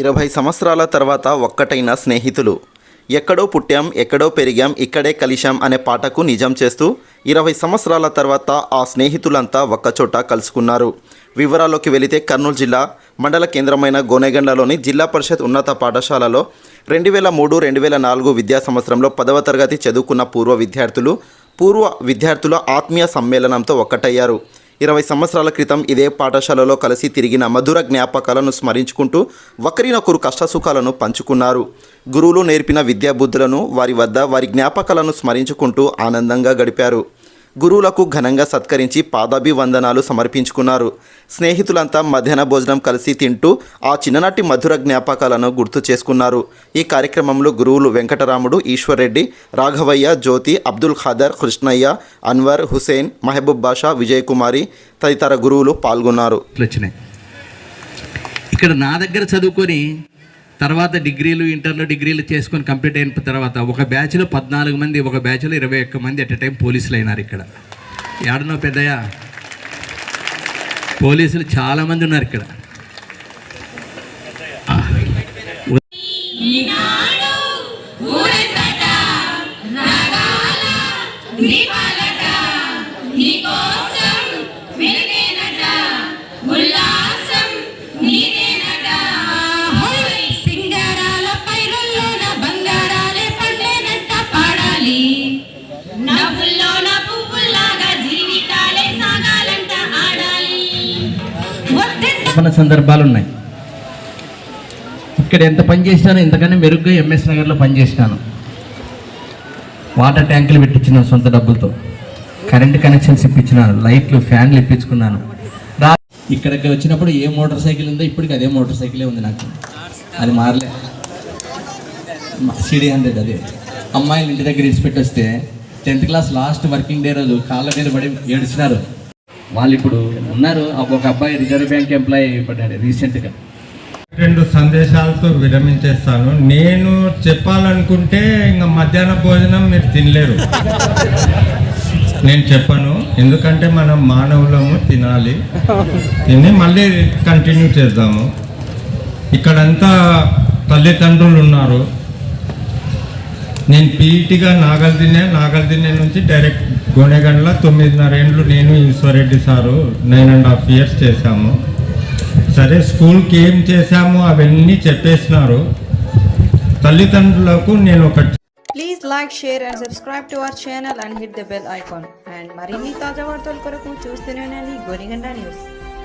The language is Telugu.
ఇరవై సంవత్సరాల తర్వాత ఒక్కటైన స్నేహితులు. ఎక్కడో పుట్టాం ఎక్కడో పెరిగాం ఇక్కడే కలిశాం అనే పాటకు నిజం చేస్తూ ఇరవై సంవత్సరాల తర్వాత ఆ స్నేహితులంతా ఒక్కచోట కలుసుకున్నారు. వివరాల్లోకి వెళితే కర్నూలు జిల్లా మండల కేంద్రమైన గోనెగండ్లలోని జిల్లా పరిషత్ ఉన్నత పాఠశాలలో రెండు వేల మూడు రెండు వేల నాలుగు విద్యా సంవత్సరంలో పదవ తరగతి చదువుకున్న పూర్వ విద్యార్థులు పూర్వ విద్యార్థుల ఆత్మీయ సమ్మేళనంతో ఒక్కటయ్యారు. ఇరవై సంవత్సరాల క్రితం ఇదే పాఠశాలలో కలిసి తిరిగిన మధుర జ్ఞాపకాలను స్మరించుకుంటూ ఒకరినొకరు కష్టసుఖాలను పంచుకున్నారు. గురువులు నేర్పిన విద్యాబుద్ధులను వారి వద్ద వారి జ్ఞాపకాలను స్మరించుకుంటూ ఆనందంగా గడిపారు. గురువులకు ఘనంగా సత్కరించి పాదాభివందనాలు సమర్పించుకున్నారు. స్నేహితులంతా మధ్యాహ్న భోజనం కలిసి తింటూ ఆ చిన్ననాటి మధుర జ్ఞాపకాలను గుర్తు చేసుకున్నారు. ఈ కార్యక్రమంలో గురువులు వెంకటరాముడు ఈశ్వర్ రెడ్డి రాఘవయ్య జ్యోతి అబ్దుల్ ఖాదర్ కృష్ణయ్య అన్వర్ హుసేన్ మహబూబ్ బాషా విజయ్ కుమారి తదితర గురువులు పాల్గొన్నారు. ఇక్కడ నా దగ్గర చదువుకొని తర్వాత డిగ్రీలు ఇంటర్లో డిగ్రీలు చేసుకొని కంప్లీట్ అయిన తర్వాత ఒక బ్యాచ్లో పద్నాలుగు మంది ఒక బ్యాచ్లో ఇరవై ఒక్క మంది ఎట్ టైం పోలీసులు అయినారు ఇక్కడ. ఏడనో పెద్దయ్యా? పోలీసులు చాలామంది ఉన్నారు ఇక్కడ. మన సందర్భాలు ఉన్నాయి ఇక్కడ ఎంత పని చేసినాను ఇంతకన్నా మెరుగ్గా ఎంఎస్ నగర్లో పనిచేసినాను వాటర్ ట్యాంకులు పెట్టించినాను సొంత డబ్బులతో. కరెంట్ కనెక్షన్స్ ఇప్పించినాను లైట్లు ఫ్యాన్లు ఇప్పించుకున్నాను. రా ఇక్కడికి వచ్చినప్పుడు ఏ మోటార్ సైకిల్ ఉందో ఇప్పటికి అదే మోటార్ సైకిలే ఉంది నాకు. అది మారలే. సిడి హండ్రెడ్ అదే. అమ్మాయిలు ఇంటి దగ్గర ఇడిచిపెట్టి వస్తే tenth class last working day రోజు కాళ్ళ మీద పడి ఏడిచినారు. వాళ్ళు ఇప్పుడు ఉన్నారు. ఒక అబ్బాయి రిజర్వ్ బ్యాంక్ ఎంప్లాయీ పడ్డాడు రీసెంట్గా. రెండు సందేశాలతో విరమించేస్తాను. నేను చెప్పాలనుకుంటే ఇంకా మధ్యాహ్న భోజనం మీరు తినలేరు. నేను చెప్పను. ఎందుకంటే మనం మానవులము తినాలి. తిని మళ్ళీ కంటిన్యూ చేద్దాము. ఇక్కడంతా తల్లిదండ్రులు ఉన్నారు. నేను పీఈటీగా నాగల్దిన్నే నాగల్దిన్నే నుంచి డైరెక్ట్ గోనెగండ్ల తొమ్మిదిన్నర ఏండ్లు నేను Eswar Reddy sir nine and half years చేశాము. సరే స్కూల్కి ఏం చేశాము అవన్నీ చెప్పేసినారు. తల్లిదండ్రులకు నేను ఒక please like share and subscribe to our channel and hit the bell icon and మరిన్ని తాజా వార్తల కొరకు చూస్తూనే గోనిగండ న్యూస్.